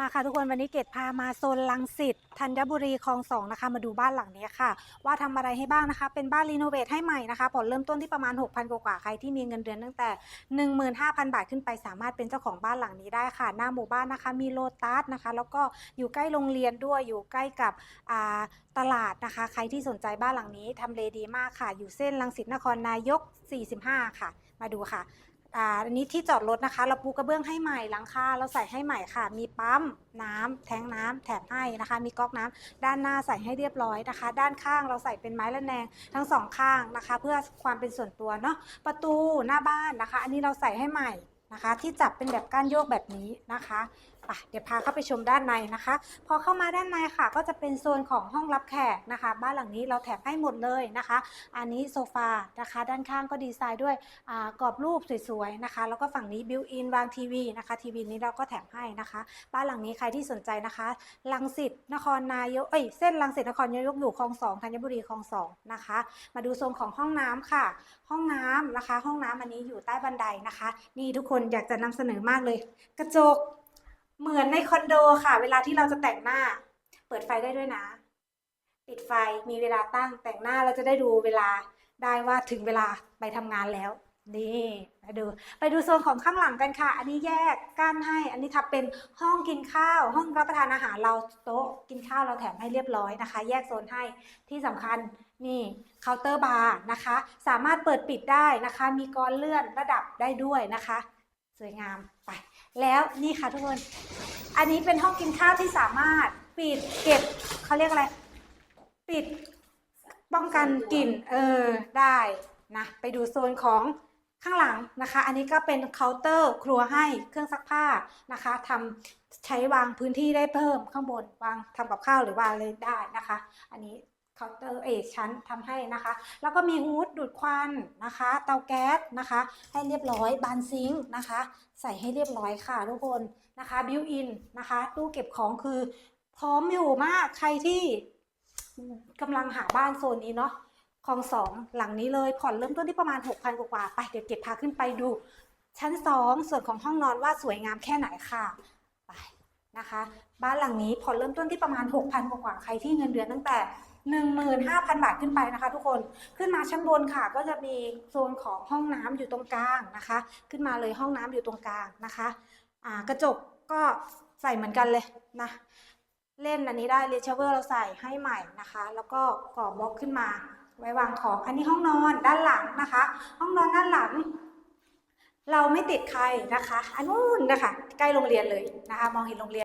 มาค่ะทุกคนวันนี้เกดพามาโซนลังสิตธัญบุรีคลองสองนะคะ มาดูบ้านหลังนี้ค่ะ ว่าทำอะไรให้บ้างนะคะ เป็นบ้านรีโนเวทให้ใหม่นะคะผ่อนเริ่มต้นที่ประมาณ 6,000 กว่าใครที่มีเงินเดือนตั้งแต่ 15,000 บาทขึ้นไปสามารถเป็นเจ้าของบ้านหลังนี้ได้ค่ะ หน้าหมู่บ้านนะคะ มีโลตัสนะคะ แล้วก็อยู่ใกล้โรงเรียนด้วยอยู่ใกล้กับตลาดนะคะ ใครที่สนใจบ้านหลังนี้ทำเลดีมากค่ะ อยู่เส้นลังสิตนครนายก 45 ค่ะ มาดูค่ะ อ่าอันนี้ที่จอดรถนะคะ เราปูกระเบื้องให้ใหม่หลังคาเราใส่ให้ใหม่ค่ะ มีปั๊มน้ำแทงน้ำแถมให้นะคะ มีก๊อกน้ำด้านหน้าใส่ให้เรียบร้อยนะคะ ด้านข้างเราใส่เป็นไม้ระแนงทั้งสองข้างนะคะ เพื่อความเป็นส่วนตัวเนาะประตูหน้าบ้านนะคะ อันนี้เราใส่ให้ใหม่ นะคะ ที่จับเป็นแบบก้านโยกแบบนี้นะคะไปเดี๋ยวพาเข้าไปชมด้านในนะคะ พอเข้ามาด้านในค่ะ ก็จะเป็นโซนของห้องรับแขกนะคะ บ้านหลังนี้เราแถมให้หมดเลยนะคะ อันนี้โซฟานะคะ ด้านข้างก็ดีไซน์ด้วยกรอบรูปสวยๆนะคะ แล้วก็ฝั่งนี้บิวอินวางทีวีนะคะทีวีนี้เราก็แถมให้นะคะ บ้านหลังนี้ใครที่สนใจนะคะลังสิตนครนายกเอ้ยเส้นลังสิตนครนายกอยู่คลองสองธัญบุรีคลองสองนะคะ มาดูโซนของห้องน้ำค่ะ ห้องน้ำนะคะ ห้องน้ำอันนี้อยู่ใต้บันไดนะคะ นี่ทุกคนอยากจะนำเสนอมากเลย กระจกเหมือนในคอนโดค่ะ เวลาที่เราจะแต่งหน้า เปิดไฟได้ด้วยนะ ปิดไฟมีเวลาตั้งแต่งหน้าเราจะได้ดูเวลาได้ว่าถึงเวลาไปทำงานแล้วนี่ไปดูไปดูโซนของข้างหลังกันค่ะ อันนี้แยกกั้นให้ อันนี้ทำเป็นห้องกินข้าว ห้องรับประทานอาหารเราโต๊ะกินข้าวเราแถมให้เรียบร้อยนะคะ แยกโซนให้ที่สำคัญนี่เคาน์เตอร์บาร์นะคะ สามารถเปิดปิดได้นะคะ มีกรอนเลื่อนระดับได้ด้วยนะคะ สวยงามไปแล้วนี่ค่ะทุกคน อันนี้เป็นห้องกินข้าวที่สามารถปิดเก็บเขาเรียกอะไร ปิดป้องกันกลิ่นเออได้นะไปดูโซนของข้างหลังนะคะ อันนี้ก็เป็นเคาน์เตอร์ครัวให้เครื่องซักผ้านะคะทำใช้วางพื้นที่ได้เพิ่มข้างบนวางทำกับข้าวหรือว่าอะไรได้นะคะ อันนี้ เคาน์เตอร์เอชั้นทำให้นะคะ แล้วก็มีฮูดดูดควันนะคะ เตาแก๊สนะคะ ให้เรียบร้อยบานซิงค์นะคะ ใส่ให้เรียบร้อยค่ะทุกคนนะคะบิวอินนะคะตู้เก็บของคือพร้อมอยู่มากใครที่กำลังหาบ้านโซนนี้เนาะคลองสองหลังนี้เลยผ่อนเริ่มต้นที่ประมาณ 6,000 กว่าไปเดี๋ยวเก็บพาขึ้นไปดู ชั้น2ส่วนของห้องนอนว่าสวยงามแค่ไหนค่ะไปนะคะ บ้านหลังนี้ผ่อนเริ่มต้นที่ประมาณ 6,000 กว่าใครที่เงินเดือนตั้งแต่ 15,000 บาทขึ้นไปนะคะ ทุกคนขึ้นมาชั้นบนค่ะ ก็จะมีโซนของห้องน้ำอยู่ตรงกลางนะคะ ขึ้นมาเลยห้องน้ำอยู่ตรงกลางนะคะอ่ากระจกก็ใส่เหมือนกันเลยนะเล่นอันนี้ได้เลเชเวอร์เราใส่ให้ใหม่นะคะ แล้วก็ก่อบล็อกขึ้นมาไว้วางของ อันนี้ห้องนอนด้านหลังนะคะ ห้องนอนด้านหลัง เราไม่ติดใครนะคะ อันนู้นนะคะ ใกล้โรงเรียนเลยนะคะ มองเห็นโรงเรียน